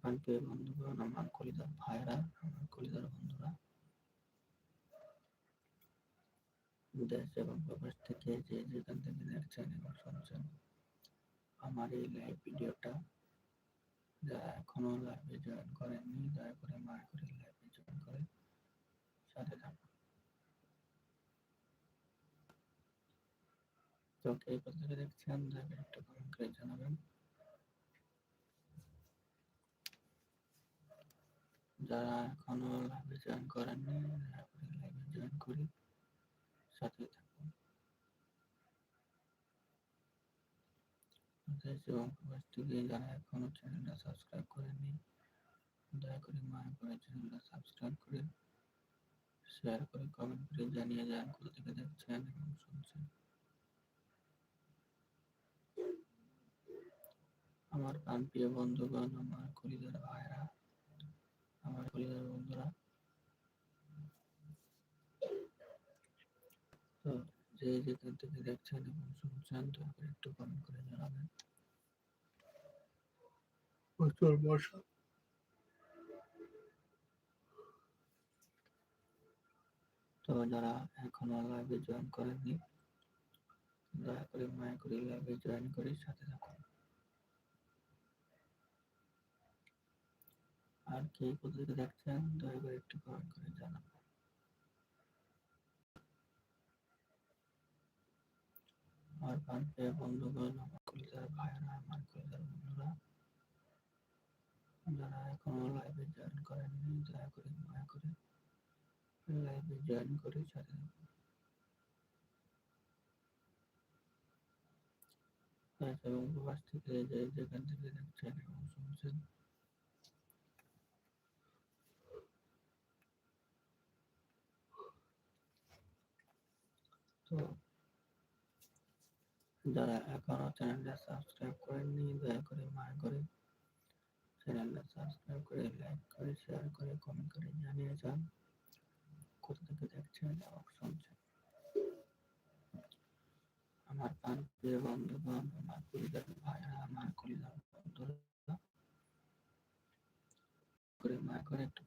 প্রাণপ্রিয় বন্ধুগণ, আমার কলিদার ভাইরা আমার কলিদার বন্ধুরা। দেশ এবং প্রবাস থেকে যে যেখান থেকে দেখছেন এবং শুনছেন, আমার এই লাইভ ভিডিওটা যারা এখনও লাইভে জয়েন করেননি, দয়া করে মায়া করে লাইভে জয়েন করে সাথে থাকুন। তো কে কোথা দেখছেন, দয়া করে একটু কমেন্ট করে জানাবেন। যারা এখনও লাইভে জয়েন করেননি লাইভে জয়েন করে। সাথে থাকুন। এবং থেকে যারা এখনও চ্যানেলটা সাবস্ক্রাইব করেননি, দয়া করে মায়া করে চ্যানেলটা সাবস্ক্রাইব করে শেয়ার করে কমেন্ট করে জানিয়ে যান কোথা থেকে দেখছেন এবং শুনছেন। আমার প্রাণপ্রিয় বন্ধুগণ, আমার কলিদার ভাইরা আমার কলিদার বন্ধুরা তো যে যেখান থেকে দেখছেন এবং শুনছেন একটু কমেন্ট করে জানাবেন। প্রচুর বর্ষা তো যারা এখনও লাইভে জয়েন করেননি, দয়া করে মায়া করে লাইভে জয়েন করে সাথে থাকুন। আর কে কোথা থেকে দেখছেন, দয়া করে একটু কমেন্ট করে জানাবেন। আমার প্রাণপ্রিয় বন্ধুগণ আমার কলিজার ভাইরা, আমার কলিজার বন্ধুরা। যারা এখনও লাইভে জয়েন করেননি, দয়া করে মায়া করে লাইভে জয়েন করে সাথে এবং প্রবাস থেকে যেখান থেকে দেখছেন এবং শুনছেন। তো যারা এখনও চ্যানেলটা সাবস্ক্রাইব করেননি, দয়া করে মায়া করে চ্যানেলটা সাবস্ক্রাইব করে, লাইক করে, শেয়ার করে কমেন্ট করে জানিয়ে যান। কোথা থেকে দেখছেন? এবং শুনছেন। আমার প্রাণ প্রিয় বন্ধুগণ, আমার পরিবার, ভাইরা, আমার কলিজার বন্ধুরা করে মায়া করে একটু